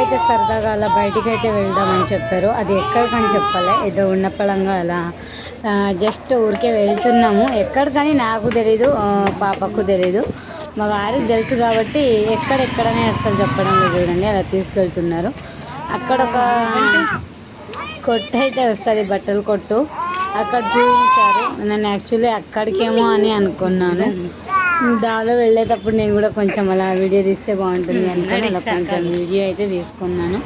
అయితే సరదాగా అలా బయటికి అయితే వెళ్దామని చెప్పారు. అది ఎక్కడికని చెప్పలే? ఏదో ఉన్నపళంగా అలా జస్ట్ ఊరికే వెళ్తున్నాము. ఎక్కడికని నాకు తెలీదు పాపకు తెలీదు. మా వారికి తెలుసు కాబట్టి ఎక్కడెక్కడనే అస్సలు చెప్పడం చూడండి. అలా తీసుకెళ్తున్నారు. అక్కడ ఒక కొట్టు అయితే వస్తుంది బట్టలు కొట్టు. అక్కడ చూపించారు. నేను యాక్చువల్లీ అక్కడికేమో అని అనుకున్నాను. దాలో వెళ్ళేటప్పుడు నేను కూడా కొంచెం అలా వీడియో తీస్తే బాగుంటుంది అనుకుని అలా కొంచెం వీడియో అయితే తీసుకున్నాను.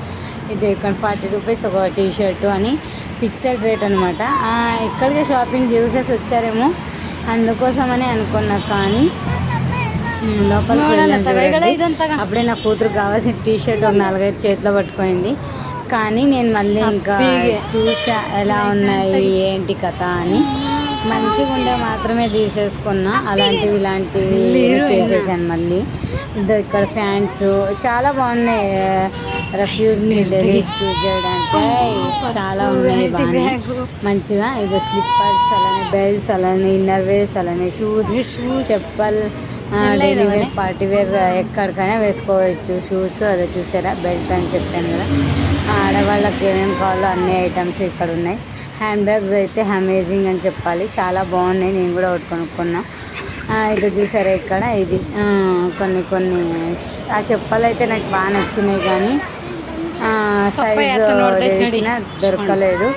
ఇది ఇక్కడ ఫార్టీ రూపీస్ ఒక టీ షర్టు అని ఫిక్సెడ్ రేట్ అనమాట ఇక్కడికే షాపింగ్ చూసేసి వచ్చారేమో అందుకోసమని అనుకున్నా కానీ చూడండి. అప్పుడే నా కూతురు కావాల్సిన టీ షర్ట్ ఒక నాలుగైదు చేతిలో పట్టుకోండి. కానీ నేను మళ్ళీ ఇంకా చూసా ఎలా ఉన్నాయి ఏంటి కథ అని. మంచిగా ఉండే మాత్రమే తీసేసుకున్నా. అలాంటివి ఇలాంటివి చేసేసాను మళ్ళీ. ఇక్కడ ఫ్యాన్స్ చాలా బాగున్నాయి. రఫ్యూజ్ యూజ్ చేయడానికి. చాలా ఉన్నాయి బాగా మంచిగా ఇదో స్లిప్పర్స్ అలానే బెల్ట్స్ అలానే ఇన్నర్ వేర్స్ అలానే shoes చెప్పల్ daily wear party wear ఎక్కడికైనా వేసుకోవచ్చు. షూస్ అదే చూసారా? బెల్ట్ అని చెప్పాను కదా. ఆడవాళ్ళకి ఏమేమి కావాలో అన్ని ఐటమ్స్ ఇక్కడ ఉన్నాయి. హ్యాండ్ బ్యాగ్స్ అయితే అమేజింగ్ అని చెప్పాలి. చాలా బాగున్నాయి. నేను కూడా ఒకటి కొనుక్కున్నా. ఇది చూసారా ఇక్కడ? ఇది కొన్ని కొన్ని ఆ చెప్పలు అయితే నాకు బాగా నచ్చినాయి కానీ సైజు దొరకలేదు.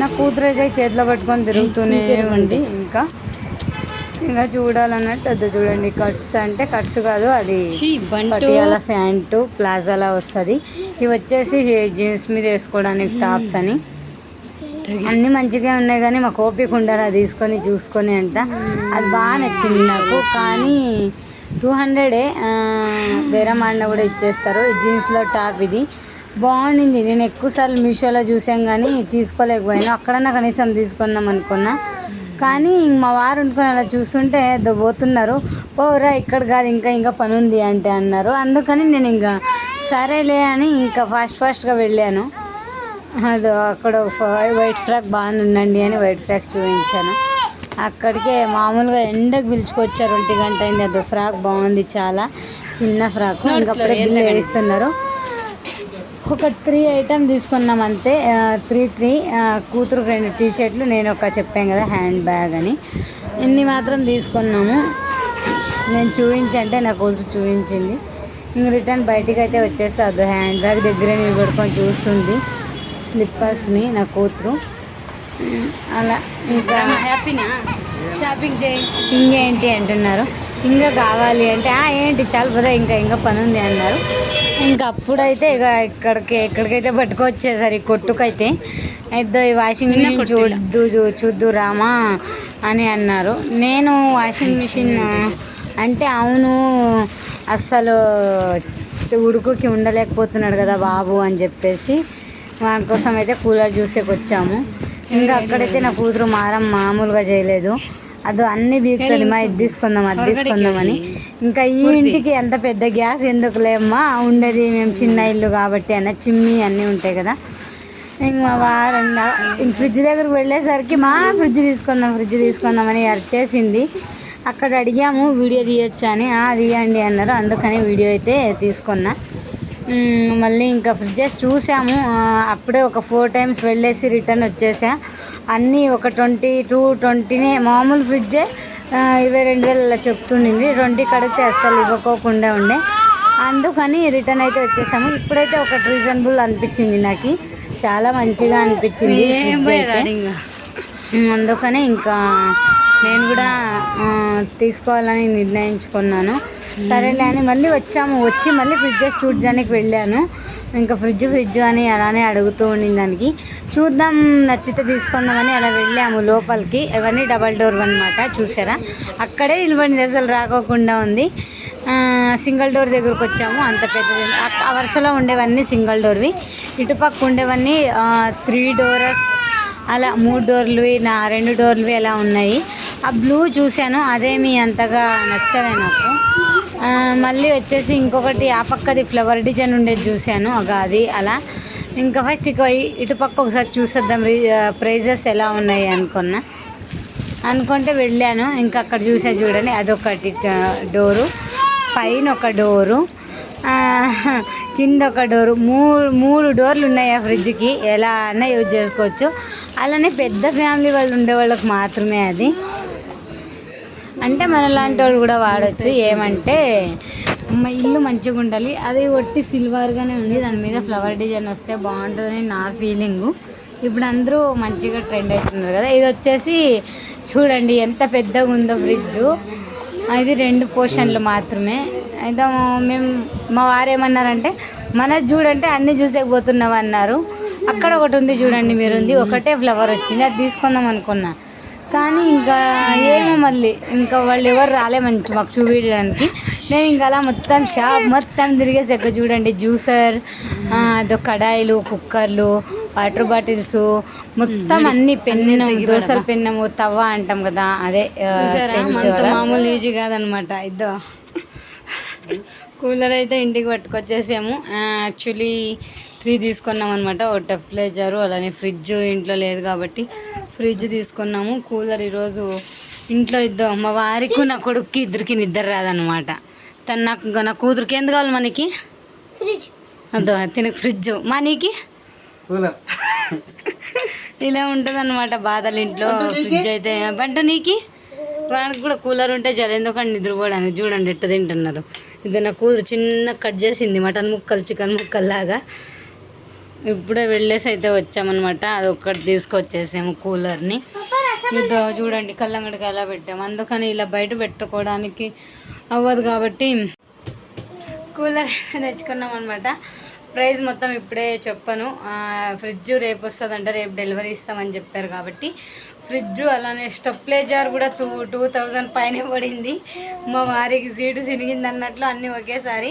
నా కూతురు అయితే చేతిలో పట్టుకొని తిరుగుతూనే ఉంది ఇంకా. ఇంకా చూడాలన్నట్టు అది చూడండి. కట్స్ అంటే కట్స్ కాదు అది పటియాల ప్యాంటు ప్లాజాలా వస్తుంది. ఇవి వచ్చేసి జీన్స్ మీద వేసుకోవడానికి టాప్స్ అని. అన్ని మంచిగా ఉన్నాయి కానీ మాకు ఓపిక ఉండాలి అది తీసుకొని చూసుకొని అంట. అది బాగా నచ్చింది నాకు. కానీ టూ హండ్రెడే వేరే కూడా ఇచ్చేస్తారు. జీన్స్లో టాప్ ఇది. బాగుండింది. నేను ఎక్కువసార్లు మీషోలో చూసాం కానీ తీసుకోలేకపోయాను. అక్కడన్నా కనీసం తీసుకుందాం అనుకున్నా. కానీ మా వారు ఉండుకొని అలా చూస్తుంటే పోతున్నారు. పోరా ఇక్కడ కాదు ఇంకా ఇంకా పని ఉంది అంటే అన్నారు. అందుకని నేను ఇంకా సరేలే అని ఇంకా ఫాస్ట్ ఫాస్ట్గా వెళ్ళాను. అదో అక్కడ వైట్ ఫ్రాక్ బాగుందండి అని వైట్ ఫ్రాక్స్ చూపించాను. అక్కడికే మామూలుగా ఎండకు పిలుచుకొచ్చారు ఒంటి గంట అయింది. అదో ఫ్రాక్ బాగుంది చాలా. చిన్న ఫ్రాక్ ఇంకప్పుడే బిల్లు వేస్తున్నారు. ఒక త్రీ ఐటమ్ తీసుకున్నాం అంతే. త్రీ త్రీ కూతురు రెండు టీ షర్ట్లు నేను ఒక చెప్పాను కదా హ్యాండ్ బ్యాగ్ అని. ఇన్ని మాత్రం తీసుకున్నాము. నేను చూపించంటే నా కూతురు చూపించింది. ఇంక రిటర్న్ బయటికి అయితే వచ్చేస్తే అది హ్యాండ్ బ్యాగ్ దగ్గరే నిలబడుకొని చూస్తుంది. స్లిప్పర్స్ని నా కూతురు. అలా ఇంకా హ్యాపీనా? షాపింగ్ చేయించి. ఇంకేంటి అంటున్నారు? ఇంకా కావాలి అంటే "ఆ, ఏంటి చాలా పదా ఇంకా ఇంకా పని ఉంది అన్నారు. ఇంకా అప్పుడైతే ఇక ఇక్కడికి ఎక్కడికైతే పట్టుకొచ్చేసారు ఈ కొట్టుకైతే అయితే ఈ వాషింగ్ మిషన్ చూద్దు చూ- చూద్దు రామా అని అన్నారు. నేను వాషింగ్ మిషన్ అంటే అవును అస్సలు ఉడుకుకి ఉండలేకపోతున్నాడు కదా బాబు అని చెప్పేసి వాని కోసం అయితే కూలర్ చూసేకి వచ్చాము ఇంకా అక్కడైతే నా కూతురు మారం మామూలుగా చేయలేదు. అది అన్ని బీగుతుంది మా ఇది తీసుకుందాం అది తీసుకుందామని. ఇంకా ఈ ఇంటికి ఎంత పెద్ద గ్యాస్ ఎందుకు లేమ్మా ఉండేది మేము చిన్న ఇల్లు కాబట్టి అన్న చిమ్మి అన్నీ ఉంటాయి కదా. ఇంక మా వారు అన్న- ఇంక ఫ్రిడ్జ్ దగ్గరకు వెళ్ళేసరికి మా ఫ్రిడ్జ్ తీసుకుందాం ఫ్రిడ్జ్ తీసుకుందామని అరిచేసింది. అక్కడ అడిగాము వీడియో తీయొచ్చా అని. "ఆ, తీయండి అన్నారు. అందుకని వీడియో అయితే తీసుకున్నా. మళ్ళీ ఇంకా ఫ్రిడ్జెస్ చూసాము. అప్పుడే ఒక ఫోర్ టైమ్స్ వెళ్ళేసి రిటర్న్ వచ్చేసా. అన్నీ ఒక ట్వంటీ టూ ట్వంటీనే మామూలు ఫ్రిడ్జే ఇరవై రెండు వేలు అలా చెప్తుండింది. ట్వంటీ కడిగితే అస్సలు ఇవ్వకోకుండా ఉండే. అందుకని రిటర్న్ అయితే వచ్చేసాము. ఇప్పుడైతే ఒకటి రీజనబుల్ అనిపించింది నాకు. చాలా మంచిగా అనిపించింది అందుకనే ఇంకా నేను కూడా తీసుకోవాలని నిర్ణయించుకున్నాను. సరేలే అని మళ్ళీ వచ్చాము. వచ్చి మళ్ళీ ఫ్రిడ్జెస్ చూడడానికి వెళ్ళాను. ఇంకా ఫ్రిడ్జ్ ఫ్రిడ్జ్ అని అలానే అడుగుతూ ఉండింది దానికి. చూద్దాం నచ్చితే తీసుకుందామని అలా వెళ్ళాము లోపలికి. ఇవన్నీ డబల్ డోర్ అనమాట చూసారా? అక్కడే నిలబడింది అసలు రాకోకుండా ఉంది. సింగిల్ డోర్ దగ్గరకు వచ్చాము. అంత పెద్ద ఆ- వరుసలో ఉండేవన్నీ సింగిల్ డోర్వి ఇటుపక్క ఉండేవన్నీ త్రీ డోర్స్ అలా మూడు డోర్లువి నా రెండు డోర్లువి అలా ఉన్నాయి. ఆ బ్లూ చూశాను. అదేమి అంతగా నచ్చలే నాకు. మళ్ళీ వచ్చేసి ఇంకొకటి ఆ పక్కది ఫ్లవర్ డిజైన్ ఉండేది చూశాను ఒక అది అలా. ఇంకా ఫస్ట్ ఇక ఈ- ఇటుపక్క ఒకసారి చూసేద్దాం ప్రైజెస్ ఎలా ఉన్నాయి అనుకున్నా. అనుకుంటే వెళ్ళాను ఇంకా అక్కడ చూసా చూడండి అదొకటి డోరు పైన ఒక డోరు కింద ఒక డోరు మూడు మూడు డోర్లు ఉన్నాయి ఆ ఫ్రిడ్జ్కి ఎలా అన్నా యూజ్ చేసుకోవచ్చు. అలానే పెద్ద ఫ్యామిలీ వాళ్ళు ఉండే వాళ్ళకి మాత్రమే అది. అంటే మనలాంటి వాళ్ళు కూడా వాడచ్చు. ఏమంటే ఇల్లు మంచిగా ఉండాలి. అది ఒట్టి సిల్వర్గానే ఉంది. దాని మీద ఫ్లవర్ డిజైన్ వస్తే బాగుంటుందని నా ఫీలింగు ఇప్పుడు అందరూ మంచిగా ట్రెండ్ అవుతున్నారు కదా. ఇది వచ్చేసి చూడండి ఎంత పెద్దగా ఉందో ఫ్రిడ్జ్ అది రెండు పోర్షన్లు మాత్రమే. అయితే మేము మా వారు ఏమన్నారంటే మన చూడంటే అన్నీ చూసేకపోతున్నాం అన్నారు అక్కడ ఒకటి ఉంది చూడండి మీరు ఉంది ఒకటే ఫ్లవర్ వచ్చింది. అది తీసుకుందాం అనుకున్నా. కానీ ఇంకా ఏమో మళ్ళీ. ఇంకా వాళ్ళు ఎవరు రాలే మంచి మాకు చూపించడానికి. నేను ఇంకా అలా మొత్తం షాప్ మొత్తం తిరిగేసి ఎక్కడ చూడండి జ్యూసర్ అదో కడాయిలు కుక్కర్లు వాటర్ బాటిల్స్ మొత్తం అన్ని పెన్ను దోశల పెన్నము తవ్వ అంటాం కదా అదే. మామూలు ఈజీ కాదనమాట. ఇద్దో కూలర్ అయితే ఇంటికి పట్టుకొచ్చేసాము. యాక్చువల్లీ త్రీ తీసుకున్నాం అనమాట ఒక టెంపరేచరు అలానే ఫ్రిడ్జ్ ఇంట్లో లేదు కాబట్టి ఫ్రిడ్జ్ తీసుకున్నాము. కూలర్ ఈరోజు ఇంట్లో ఇద్దాం మా వారికి నా కొడుక్కి ఇద్దరికి నిద్ర రాదనమాట తను నాకు నా కూతురికి ఎందుకు కావాలి మనకి? ఫ్రిడ్జ్. అదో తినకు ఫ్రిడ్జ్. మనీకి కూలర్. ఇలా ఉంటుంది అనమాట బాధలు ఇంట్లో ఫ్రిడ్జ్ అయితే. బంట నీకి? వాడికి కూడా కూలర్ ఉంటే చాలా. ఎందుకంటే నిద్రపోవడానికి చూడండి ఎట్ట తింటున్నారు. ఇది నా కూతురు చిన్న కట్ చేసింది మటన్ ముక్కలు చికెన్ ముక్కలు లాగా ఇప్పుడే వెళ్ళేసి అయితే వచ్చామన్నమాట. అది ఒక్కటి తీసుకొచ్చేసాము కూలర్ని. ఇదో చూడండి కళ్ళంగడికి ఎలా పెట్టాము అందుకని ఇలా బయట పెట్టుకోవడానికి అవ్వదు కాబట్టి కూలర్ తెచ్చుకున్నాం అనమాట ప్రైస్ మొత్తం ఇప్పుడే చెప్పను. ఫ్రిడ్జ్ రేపు వస్తుందంట రేపు డెలివరీ ఇస్తామని చెప్పారు కాబట్టి. ఫ్రిడ్జ్ అలానే స్టెప్లేజర్ కూడా టూ టూ థౌజండ్ పైన పడింది. మా వారికి సీటు సిరిగింది అన్నట్లు అన్నీ ఒకేసారి.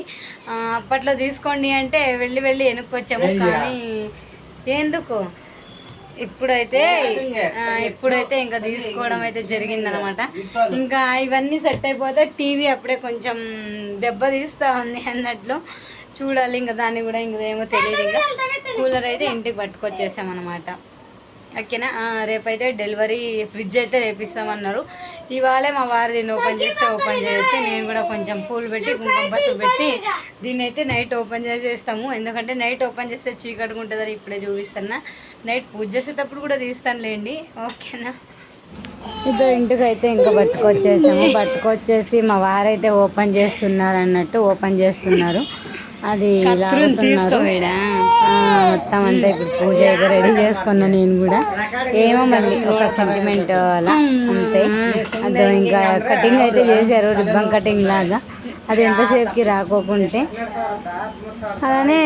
అప్పట్లో తీసుకోండి అంటే వెళ్ళి వెళ్ళి వెనుక్కొచ్చాము కానీ ఎందుకు? ఇప్పుడైతే ఇప్పుడైతే ఇంకా తీసుకోవడం అయితే జరిగిందనమాట ఇంకా ఇవన్నీ సెట్ అయిపోతే టీవీ అప్పుడే కొంచెం దెబ్బ తీస్తా ఉంది అన్నట్లు. చూడాలి ఇంకా దాన్ని కూడా ఇంకా ఏమో తెలియదు ఇంకా. కూలర్ అయితే ఇంటికి పట్టుకొచ్చేసామన్నమాట. ఓకేనా? రేపైతే డెలివరీ ఫ్రిడ్జ్ అయితే రేపిస్తామన్నారు. ఇవాళే మా వారు దీన్ని ఓపెన్ చేస్తే ఓపెన్ చేయొచ్చు. నేను కూడా కొంచెం పూలు పెట్టి కుంకుమ పసుపు పెట్టి దీన్ని అయితే నైట్ ఓపెన్ చేసేస్తాము. ఎందుకంటే నైట్ ఓపెన్ చేస్తే చీకటిగా ఉంటుందని ఇప్పుడే చూపిస్తున్నా. నైట్ పూజ చేసేటప్పుడు కూడా తీస్తానులేండి. ఓకేనా? ఇదో ఇంటికి అయితే ఇంకా పట్టుకొచ్చేసాము. పట్టుకొచ్చేసి మా వారైతే ఓపెన్ చేస్తున్నారు అన్నట్టు ఓపెన్ చేస్తున్నారు. అది మొత్తం అంతా ఇప్పుడు పూజ అయితే రెడీ చేసుకున్నా నేను కూడా. ఏమో మళ్ళీ ఒక సెంటిమెంట్ అలా అంతే. అదో ఇంకా కటింగ్ అయితే చేశారు రిబ్బన్ కటింగ్ లాగా. అది ఎంతసేపుకి రాకోకుంటే. అలానే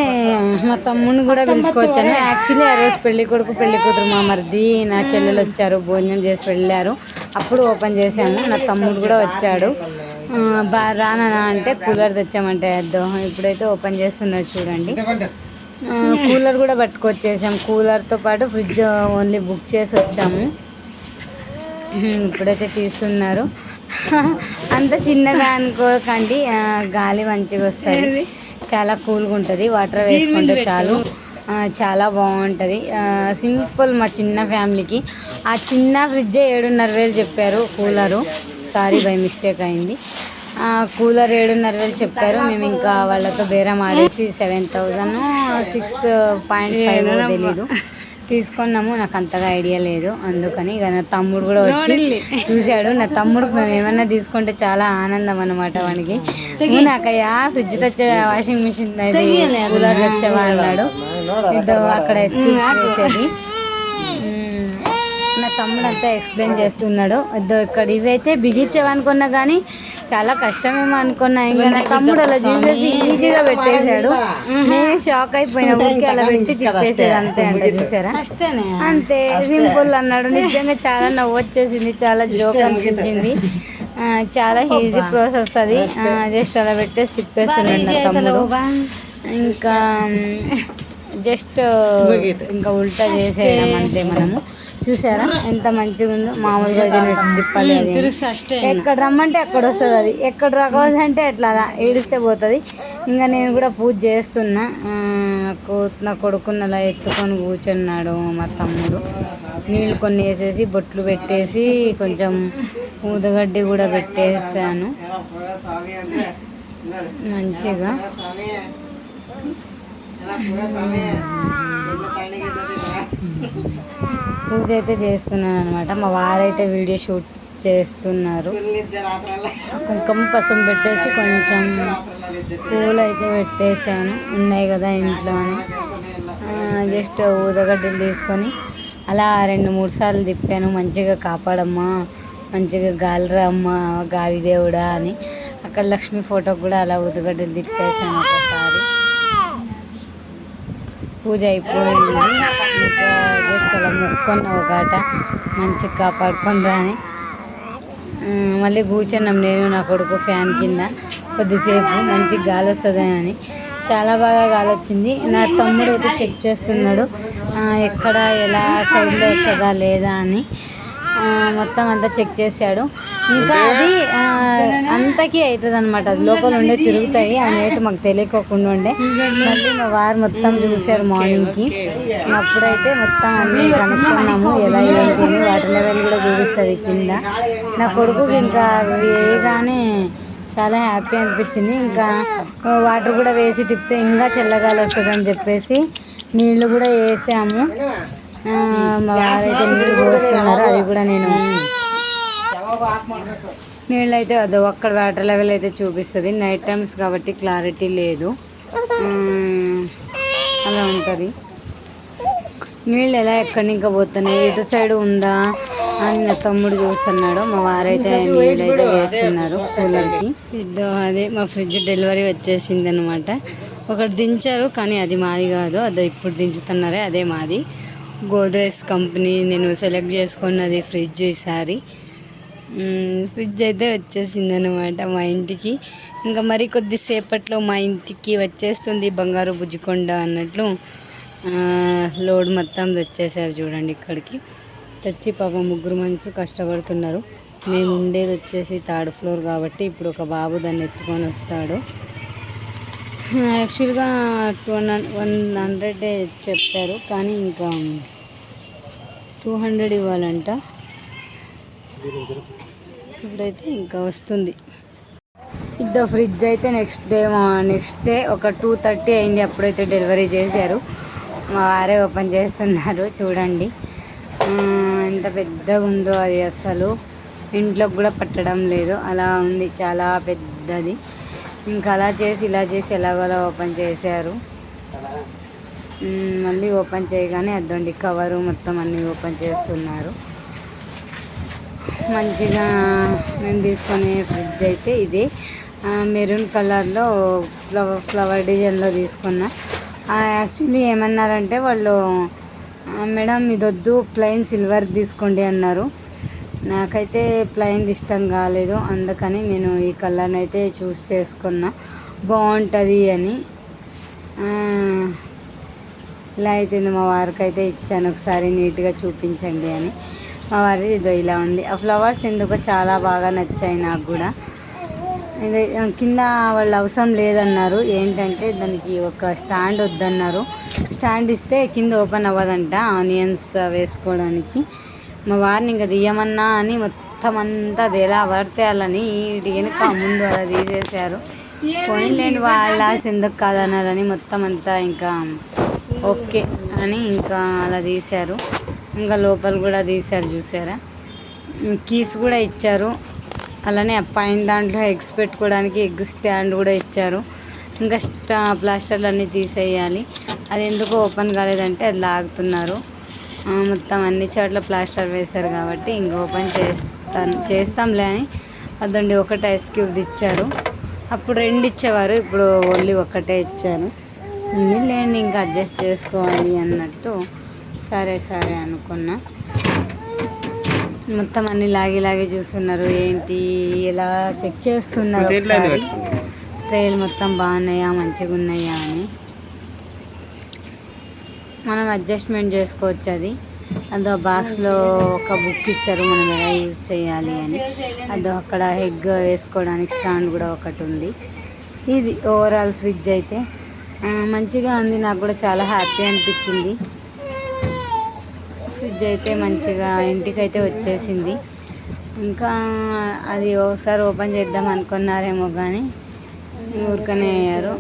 మా తమ్ముడిని కూడా పిలుచుకొచ్చాను యాక్చువల్లీ ఆ రోజు పెళ్ళి కొడుకు పెళ్ళి కూతురు మా మరిది నా చెల్లెలు వచ్చారు భోజనం చేసి వెళ్ళారు. అప్పుడు ఓపెన్ చేశాము నా తమ్ముడు కూడా వచ్చాడు. రానా అంటే కూలర్ తెచ్చామంటే అద్దం ఇప్పుడైతే ఓపెన్ చేస్తున్నారు చూడండి. కూలర్ కూడా పట్టుకొచ్చేసాం. కూలర్తో పాటు ఫ్రిడ్జ్ ఓన్లీ బుక్ చేసి వచ్చాము. ఇప్పుడైతే తీస్తున్నారు. అంత చిన్నగా అనుకోకండి. గాలి మంచిగా వస్తుంది. చాలా కూల్గా ఉంటుంది. వాటర్ వేసుకుంటే చాలు. చాలా బాగుంటుంది. సింపుల్ మా చిన్న ఫ్యామిలీకి. ఆ చిన్న ఫ్రిడ్జే ఏడున్నర వేలు చెప్పారు కూలరు. సారీ బై మిస్టేక్ అయింది. ఆ, కూలర్ ఏడున్నర వేలు చెప్పారు. మేము ఇంకా వాళ్ళతో బేరం ఆడేసి seven thousand six point five తెలీదు. తీసుకున్నాము. నాకు అంతగా ఐడియా లేదు. అందుకని ఇక నా తమ్ముడు కూడా వచ్చి చూశాడు. నా తమ్ముడు మేము ఏమన్నా తీసుకుంటే చాలా ఆనందం అన్నమాట వానికి. నాకయ్యా ఫ్రిడ్జ్ తెచ్చే వాషింగ్ మిషన్ కూలర్ తెచ్చేవా అన్నాడు. అక్కడ ఎక్స్క్యూజ్ చేసేది తమ్ముడు అంతా ఎక్స్ప్లెయిన్ చేస్తున్నాడు. ఇదో ఇక్కడ ఇవైతే బిగించావనుకున్నా కానీ చాలా కష్టమేమో అనుకున్నా. ఇంకా తమ్ముడు అలా చూసేసి ఈజీగా పెట్టేశాడు. నేను షాక్ అయిపోయినా ఊరికి అలా పెట్టి తిప్పేసేది అంతే అంట చూసారా? అంతే సింపుల్ అన్నాడు. నిజంగా చాలా నవ్వు వచ్చేసింది చాలా జోక్ అనిపించింది. చాలా ఈజీ ప్రాసెస్ అది. జస్ట్ అలా పెట్టేసి తిప్పేస్తున్నాడు తమ్ముడు. ఇంకా జస్ట్ ఇంకా ఉల్టా చేసేయడం అంతే మనము. చూసారా? ఎంత మంచిగా ఉందో. మామూలుగా తిప్పాలి ఎక్కడ రమ్మంటే అక్కడ వస్తుంది అది. ఎక్కడ రాకపోతే అట్లా అలా ఏడిస్తే పోతుంది. ఇంకా నేను కూడా పూజ చేస్తున్నా. నా కొడుకుని అలా ఎత్తుకొని కూర్చున్నాడు మా తమ్ముడు. నీళ్ళు కొన్ని వేసేసి బొట్లు పెట్టేసి కొంచెం ఊదగడ్డి కూడా పెట్టేసాను. మంచిగా. పూజ అయితే చేస్తున్నాను అనమాట మా వారైతే వీడియో షూట్ చేస్తున్నారు. కుంకుమ పసుపు పెట్టేసి కొంచెం పూలు అయితే పెట్టేశాను. ఉన్నాయి కదా ఇంట్లో అని జస్ట్ ఊదగడ్డలు తీసుకొని అలా రెండు మూడు సార్లు తిప్పాను. మంచిగా కాపాడమ్మా మంచిగా గాలి రామ్మా గాలి దేవుడా అని. అక్కడ లక్ష్మి ఫోటోకి కూడా అలా ఊదగడ్డలు తిప్పేశాను. పూజ అయిపోయింది. జస్ట్ అలా మొక్కున్న ఒక ఆట మంచిగా కాపాడుకొని రాని మళ్ళీ కూర్చున్నాం నేను నా కొడుకు ఫ్యాన్ కింద. కొద్దిసేపు మంచి గాలి వస్తుందని చాలా బాగా గాలి వచ్చింది. నా తమ్ముడు అయితే చెక్ చేస్తున్నాడు. ఎక్కడ ఎలా సౌండ్ వస్తుందా లేదా అని. మొత్తం అంతా చెక్ చేశాడు. ఇంకా అది అంతకీ అవుతుంది అనమాట అది లోపల ఉండే తిరుగుతాయి ఆ నేటు మాకు తెలియకోకుండా ఉండే. మళ్ళీ మా వారు మొత్తం చూశారు మార్నింగ్కి. అప్పుడైతే మొత్తం అన్నీ కనుక్కున్నాము ఎలా ఏంటి అని. వాటర్ లెవెల్ కూడా చూపిస్తుంది కింద. నా కొడుకుకి ఇంకా వేయగానే చాలా హ్యాపీ అనిపించింది. ఇంకా వాటర్ కూడా వేసి తిప్పితే ఇంకా చల్లగాలి వస్తుంది అని చెప్పేసి నీళ్ళు కూడా వేసాము. మా వారైతే నీళ్ళు పోస్తున్నారు అది కూడా నేను నీళ్ళు అయితే అది ఒక్కడ వాటర్ లెవెల్ అయితే చూపిస్తుంది. నైట్ టైమ్స్ కాబట్టి క్లారిటీ లేదు. అలా ఉంటుంది. నీళ్ళు ఎలా ఎక్కడి ఇంకా పోతున్నాయి? ఇటు సైడ్ ఉందా? అని నా తమ్ముడు చూస్తున్నాడు. మా వారైతే నీళ్ళు అయితే వేస్తున్నారు కూలర్కి. ఇద్దో అదే మా ఫ్రిడ్జ్ డెలివరీ వచ్చేసింది అనమాట ఒకటి దించారు కానీ అది మాది కాదు. అదో ఇప్పుడు దించుతున్నారే అదే మాది. గోద్రేజ్ కంపెనీ నేను సెలెక్ట్ చేసుకున్నది ఫ్రిడ్జ్ ఈసారి ఫ్రిడ్జ్ అయితే వచ్చేసింది అనమాట మా ఇంటికి. ఇంకా మరి కొద్దిసేపట్లో మా ఇంటికి వచ్చేస్తుంది బంగారు బుజ్జికొండ అన్నట్లు. లోడ్ మొత్తం తెచ్చేసారు చూడండి ఇక్కడికి. తెచ్చి పాపం ముగ్గురు మనుషులు కష్టపడుతున్నారు. మేము ఉండేది వచ్చేసి థర్డ్ ఫ్లోర్ కాబట్టి ఇప్పుడు ఒక బాబు దాన్ని ఎత్తుకొని వస్తాడు. యాక్చువల్గా టూ వన్ హండ్రెడ్ చెప్పారు కానీ ఇంకా టూ హండ్రెడ్ ఇవ్వాలంట. ఇప్పుడైతే ఇంకా వస్తుంది. ఇద్దో ఫ్రిడ్జ్ అయితే నెక్స్ట్ డే నెక్స్ట్ డే ఒక టూ థర్టీ అయింది అప్పుడైతే డెలివరీ చేశారు. మా వారే ఓపెన్ చేస్తున్నారు చూడండి. Hmm, ఎంత పెద్దగా ఉందో అది అసలు. ఇంట్లోకి కూడా పట్టడం లేదు అలా ఉంది చాలా పెద్దది. ఇంకా అలా చేసి ఇలా చేసి ఎలాగోలా ఓపెన్ చేశారు. మళ్ళీ ఓపెన్ చేయగానే అద్దండి కవరు మొత్తం అన్నీ ఓపెన్ చేస్తున్నారు. మంచిగా నేను తీసుకునే ఫ్రిడ్జ్ అయితే ఇది. మెరూన్ కలర్లో ఫ్లవర్ ఫ్లవర్ డిజైన్లో తీసుకున్నా. యాక్చువల్లీ ఏమన్నారంటే వాళ్ళు మేడం ఇది వద్దు ప్లెయిన్ సిల్వర్ తీసుకోండి అన్నారు. నాకైతే ప్లెయిన్ ఇష్టం కాలేదు అందుకని నేను ఈ కలర్ని అయితే చూస్ చేసుకున్నా. బాగుంటుంది అని. ఇలా అయిపోయింది మా వారికి అయితే ఇచ్చాను ఒకసారి నీట్గా చూపించండి అని. మా వారి ఇదో ఇలా ఉంది. ఆ ఫ్లవర్స్ ఎందుకో చాలా బాగా నచ్చాయి నాకు కూడా. ఇది కింద వాళ్ళు అవసరం లేదన్నారు. ఏంటంటే దానికి ఒక స్టాండ్ వద్దన్నారు. స్టాండ్ ఇస్తే కింద ఓపెన్ అవ్వదంట ఆనియన్స్ వేసుకోవడానికి. మా వారిని ఇంకా తీయమన్నా అని మొత్తం అంతా అది ఎలా వర్తేయాలని అలా నీట్ ముందు అలా తీసేశారు. పోనీలేండి వాళ్ళ ఎందుకు కాదనాలని మొత్తం అంతా ఇంకా ఓకే అని ఇంకా అలా తీశారు. ఇంకా లోపల కూడా తీశారు చూసారా కీస్ కూడా ఇచ్చారు. అలానే ఆ పైన దాంట్లో ఎగ్స్ పెట్టుకోవడానికి ఎగ్ స్టాండ్ కూడా ఇచ్చారు. ఇంకా స్టా ప్లాస్టర్లు అన్నీ తీసేయాలి. అది ఎందుకు ఓపెన్ కాలేదంటే అది లాగుతున్నారు. మొత్తం అన్ని చోట్ల ప్లాస్టర్ వేశారు కాబట్టి ఇంకా ఓపెన్ చేస్తాను చేస్తాంలే అని. అదండి ఒకటి ఐస్ క్యూబ్ ఇచ్చారు. అప్పుడు రెండు ఇచ్చేవారు ఇప్పుడు ఓన్లీ ఒక్కటే ఇచ్చారు. లేండి ఇంకా అడ్జస్ట్ చేసుకోవాలి అన్నట్టు సరే సరే అనుకున్నా. మొత్తం అన్ని లాగి లాగి చూస్తున్నారు ఏంటి ఇలా చెక్ చేస్తున్నారు ట్రైల్ మొత్తం బాగున్నాయా మంచిగా ఉన్నాయా అని. మనం అడ్జస్ట్మెంట్ చేసుకోవచ్చు అది. అదో బాక్స్లో ఒక బుక్ ఇచ్చారు మనం ఎలా యూజ్ చేయాలి అని. అదో అక్కడ ఎగ్ వేసుకోవడానికి స్టాండ్ కూడా ఒకటి ఉంది. ఇది ఓవరాల్ ఫ్రిడ్జ్ అయితే. మంచిగా ఉంది నాకు కూడా చాలా హ్యాపీ అనిపించింది. ఫ్రిడ్జ్ అయితే మంచిగా ఇంటికైతే వచ్చేసింది. ఇంకా అది ఒకసారి ఓపెన్ చేద్దాం అనుకున్నారేమో కానీ ఊరికనే అయ్యారు.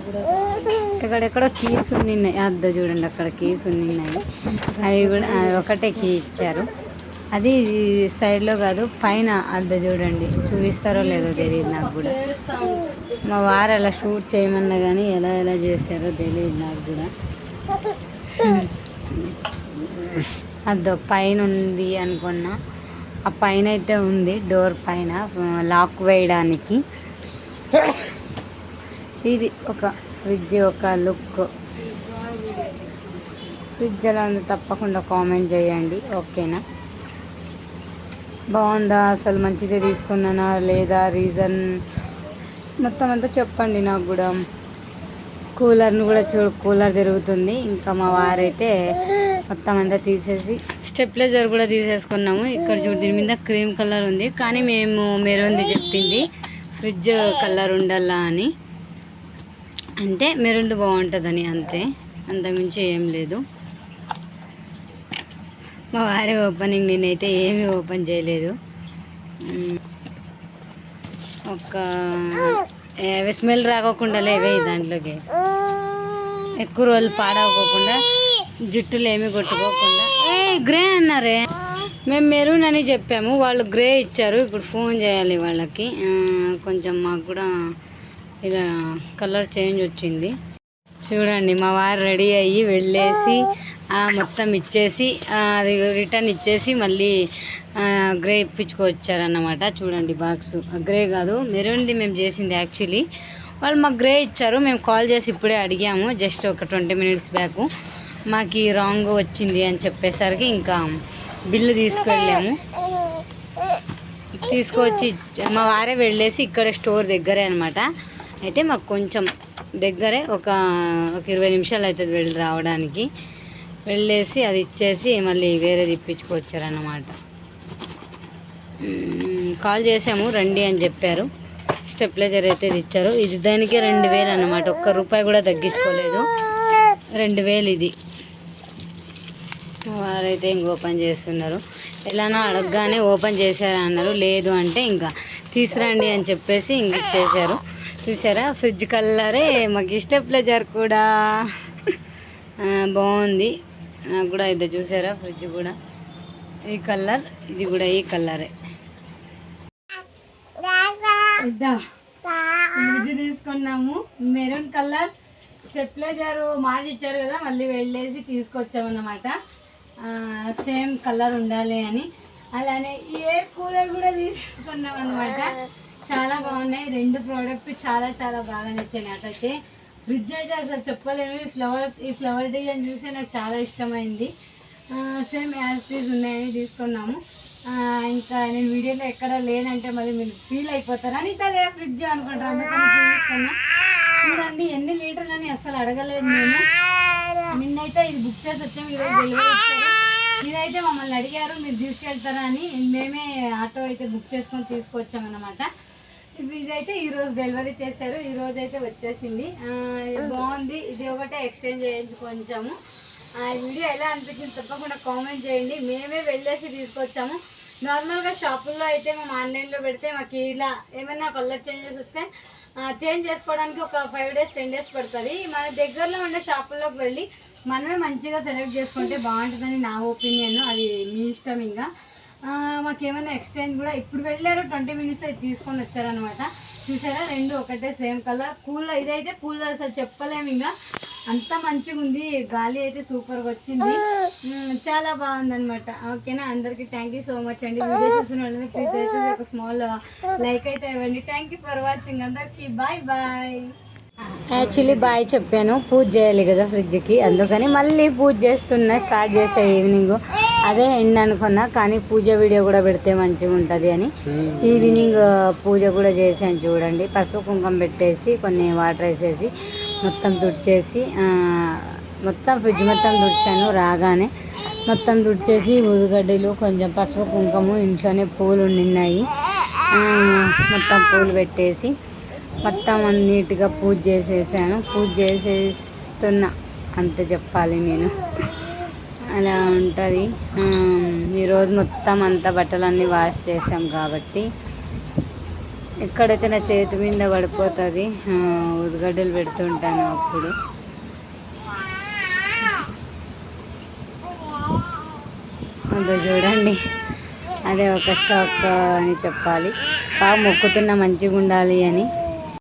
ఎక్కడెక్కడో కీస్ ఉన్నాయి అద్ద చూడండి అక్కడ కీస్ ఉన్నాయి అవి కూడా అది ఒకటే కీ ఇచ్చారు. అది సైడ్లో కాదు పైన అద్ద చూడండి. చూపిస్తారో లేదో తెలియదు నాకు కూడా. మా వారు అలా షూట్ చేయమన్నా కానీ ఎలా ఎలా చేశారో తెలియదు నాకు కూడా. అద్దో పైన ఉంది అనుకున్నా. ఆ పైన అయితే ఉంది డోర్ పైన లాక్ వేయడానికి. ఇది ఒక ఫ్రిడ్జ్ ఒక లుక్. ఫ్రిడ్జ్ ఎలా ఉంది తప్పకుండా కామెంట్ చేయండి ఓకేనా? బాగుందా? అసలు మంచిదే తీసుకున్నానా? లేదా రీజన్? మొత్తం అంతా చెప్పండి నాకు కూడా. కూలర్ను కూడా చూ కూలర్ తిరుగుతుంది. ఇంకా మా వారైతే మొత్తం అంతా తీసేసి స్టెప్లైజర్ కూడా తీసేసుకున్నాము. ఇక్కడ చూడు దీని మీద క్రీమ్ కలర్ ఉంది. కానీ మేము మెరూన్ది చెప్పింది ఫ్రిడ్జ్ కలర్ ఉండాలా అని. అంతే మెరుండు బాగుంటుందని అంతే. అంతకుమించి ఏం లేదు. మా వారి ఓపెనింగ్ నేనైతే ఏమీ ఓపెన్ చేయలేదు. ఒక ఏ స్మెల్ రాకోకుండా లేవే దాంట్లోకి. ఎక్కువ రోజులు పాడవకోకుండా జుట్టులు ఏమి కొట్టుకోకుండా. ఏ గ్రే అన్నారే. మేము మెరూన్ అని చెప్పాము వాళ్ళు గ్రే ఇచ్చారు ఇప్పుడు ఫోన్ చేయాలి వాళ్ళకి. కొంచెం మాకు కూడా ఇలా కలర్ చేంజ్ వచ్చింది. చూడండి మా వారు రెడీ అయ్యి వెళ్ళేసి మొత్తం ఇచ్చేసి అది రిటర్న్ ఇచ్చేసి మళ్ళీ గ్రే ఇప్పించుకొచ్చారన్నమాట. చూడండి బాక్స్. గ్రే కాదు మెరూన్ది మేము చేసింది యాక్చువల్లీ. వాళ్ళు మాకు గ్రే ఇచ్చారు మేము కాల్ చేసి ఇప్పుడే అడిగాము జస్ట్ ఒక ట్వంటీ మినిట్స్ బ్యాక్. మాకు ఈ రాంగ్ వచ్చింది అని చెప్పేసరికి ఇంకా బిల్లు తీసుకెళ్ళాము. తీసుకొచ్చి మా వారే వెళ్ళేసి ఇక్కడ స్టోర్ దగ్గరే అనమాట అయితే మాకు కొంచెం దగ్గరే ఒక ఒక ఇరవై నిమిషాలు అవుతుంది వెళ్ళి రావడానికి. వెళ్ళేసి అది ఇచ్చేసి మళ్ళీ వేరేది ఇప్పించుకొచ్చారన్నమాట కాల్ చేసాము రండి అని చెప్పారు. స్టెప్లైజర్ అయితే ఇది ఇచ్చారు. ఇది దానికే రెండు వేలు అన్నమాట. ఒక్క రూపాయి కూడా తగ్గించుకోలేదు. రెండు వేలు ఇది. వారైతే ఇంక ఓపెన్ చేస్తున్నారు. ఎలానో అడగగానే ఓపెన్ చేశారా అన్నారు లేదు అంటే ఇంకా తీసురండి అని చెప్పేసి ఇంక ఇచ్చేసారు చూసారా? ఫ్రిడ్జ్ కలరే మాకు ఇష్ట ప్లెజర్ కూడా. బాగుంది. నాకు కూడా ఇది చూసారా? ఫ్రిడ్జ్ కూడా. ఈ కలర్ ఇది కూడా ఈ కలరే. ఫ్రిడ్జ్ తీసుకున్నాము. Maroon colour. స్టెప్లైజర్ మార్చిచ్చారు కదా మళ్ళీ వెళ్ళేసి తీసుకొచ్చామన్నమాట. సేమ్ కలర్ ఉండాలి అని. అలానే ఎయిర్ కూలర్ కూడా తీసుకున్నాం అనమాట చాలా బాగున్నాయి. రెండు ప్రోడక్ట్ చాలా చాలా బాగా నచ్చాయి నాకైతే. ఫ్రిడ్జ్ అయితే అసలు చెప్పలేము ఈ ఫ్లవర్ ఈ ఫ్లవర్ డిజైన్ చూసి నాకు చాలా ఇష్టమైంది. సేమ్ యాజ్ తీస్ ఉన్నాయని తీసుకున్నాము. ఇంకా నేను వీడియోలో ఎక్కడ లేనంటే మళ్ళీ మీరు ఫీల్ అయిపోతారు. అని ఇదే ఫ్రిడ్జ్ అనుకుంటారు అందుకని చూపిస్తున్నా. చూడండి ఎన్ని లీటర్లు అని అసలు అడగలేదు నేను. నిన్నైతే ఇది బుక్ చేసి వచ్చాము ఈరోజు డెలివరీ ఇచ్చారు. ఇదైతే మమ్మల్ని అడిగారు మీరు తీసుకెళ్తారా అని. మేమే ఆటో అయితే బుక్ చేసుకొని తీసుకొచ్చామన్నమాట. ఇదైతే ఈ రోజు డెలివరీ చేశారు. ఈ రోజు అయితే వచ్చేసింది. బాగుంది. ఇది ఒకటే ఎక్స్చేంజ్ చేయించుకొంచాము ఆ ఈ వీడియో ఎలా అనిపించింది తప్పకుండా కామెంట్ చేయండి. మేమే వెళ్ళేసి తీసుకొచ్చాము. నార్మల్గా షాపుల్లో అయితే మేము ఆన్లైన్లో పెడితే మాకు ఇలా ఏమైనా కలర్ చేంజెస్ వస్తే చేంజ్ చేసుకోవడానికి ఒక ఫైవ్ డేస్ టెన్ డేస్ పడుతుంది. మన దగ్గరలో ఉండే షాపుల్లోకి వెళ్ళి మనమే మంచిగా సెలెక్ట్ చేసుకుంటే బాగుంటుందని నా ఒపీనియన్ అది మీ ఇష్టం ఇంకా. మాకేమైనా ఎక్స్చేంజ్ కూడా ఇప్పుడు వెళ్ళారు ట్వంటీ మినిట్స్ అయితే తీసుకొని వచ్చారనమాట చూసారా రెండు ఒకటే సేమ్ కలర్ కూల్ ఇదైతే కూల్ అసలు చెప్పలేము ఇంకా. అంత మంచిగా ఉంది గాలి అయితే సూపర్గా వచ్చింది. చాలా బాగుంది అనమాట ఓకేనా అందరికీ థ్యాంక్ యూ సో మచ్ అండి. వీడియో చూసిన వాళ్ళని ప్లీజ్ ఒక స్మాల్ లైక్ అయితే ఇవ్వండి. థ్యాంక్ యూ ఫర్ వాచింగ్ అందరికీ బాయ్ బాయ్ యాక్చువల్లీ బాయ్ చెప్పాను. పూజ చేయాలి కదా ఫ్రిడ్జ్కి. అందుకని మళ్ళీ పూజ చేస్తున్నా స్టార్ట్ చేసా ఈవినింగ్ అదే ఎండ్ అనుకున్నా కానీ పూజ వీడియో కూడా పెడితే మంచిగా ఉంటుంది అని. ఈవినింగ్ ఆ, పూజ కూడా చేశాను చూడండి. పసుపు కుంకుమ పెట్టేసి కొన్ని వాటర్ వేసేసి మొత్తం తుడిచేసి మొత్తం ఫ్రిడ్జ్ మొత్తం తుడిచాను రాగానే. మొత్తం తుడిచేసి ఊదుగడ్డలు కొంచెం పసుపు కుంకుమ ఇంట్లోనే పూలు ఉండినాయి మొత్తం పూలు పెట్టేసి మొత్తం నీట్గా పూజ చేసేసాను. పూజ చేసేస్తున్నా. అంత చెప్పాలి నేను. అలా ఉంటుంది. ఈరోజు మొత్తం అంతా బట్టలన్నీ వాష్ చేసాం కాబట్టి ఎక్కడైతే నా చేతి మీద పడిపోతుంది. ఆ, పెడుతుంటాను అప్పుడు. అదో చూడండి. అదే ఒక షాక్ అని చెప్పాలి. బాగా మొక్కుతున్న మంచిగా ఉండాలి అని.